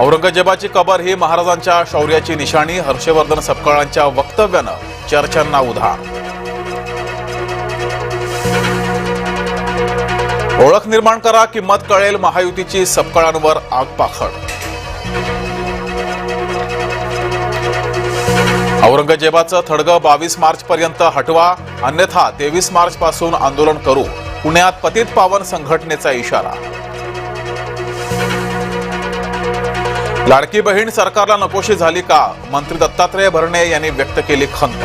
औरंगजेबाची कबर ही महाराजांच्या शौर्याची निशाणी हर्षवर्धन सपकाळांच्या वक्तव्यानं चर्चांना उधाण ओळख निर्माण करा किंमत कळेल महायुतीची सपकाळांवर आगपाखड औरंगजेबाचं थडगं बावीस मार्च पर्यंत हटवा अन्यथा तेवीस मार्च पासून आंदोलन करू. पुण्यात पतित पावन संघटनेचा इशारा. लाडकी बहीण सरकारला नकोशी झाली का? मंत्री दत्तात्रय भरणे यांनी व्यक्त केली खंत.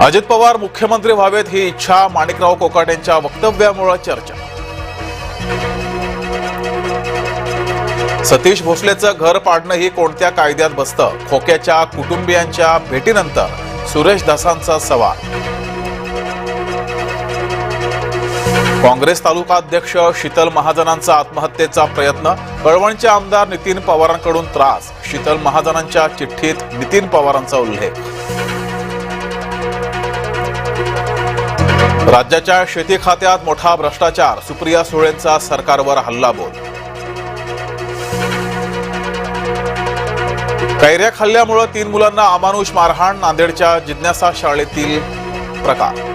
अजित पवार मुख्यमंत्री व्हावेत ही इच्छा माणिकराव कोकाटेंच्या वक्तव्यामुळे चर्चा. सतीश भोसलेचं घर पाडणं ही कोणत्या कायद्यात बसतं? खोक्याच्या कुटुंबियांच्या भेटीनंतर सुरेश दासांचा सवाल. काँग्रेस तालुका अध्यक्ष शीतल महाजनांचा आत्महत्येचा प्रयत्न कळवणचे आमदार नितीन पवारांकडून त्रास शीतल महाजनांच्या चिठ्ठीत नितीन पवारांचा उल्लेख. राज्याच्या शेती खात्यात मोठा भ्रष्टाचार सुप्रिया सुळेंचा सरकारवर हल्लाबोल. कैऱ्या खाल्ल्यामुळे तीन मुलांना अमानुष मारहाण नांदेडच्या जिज्ञासा शाळेतील प्रकार.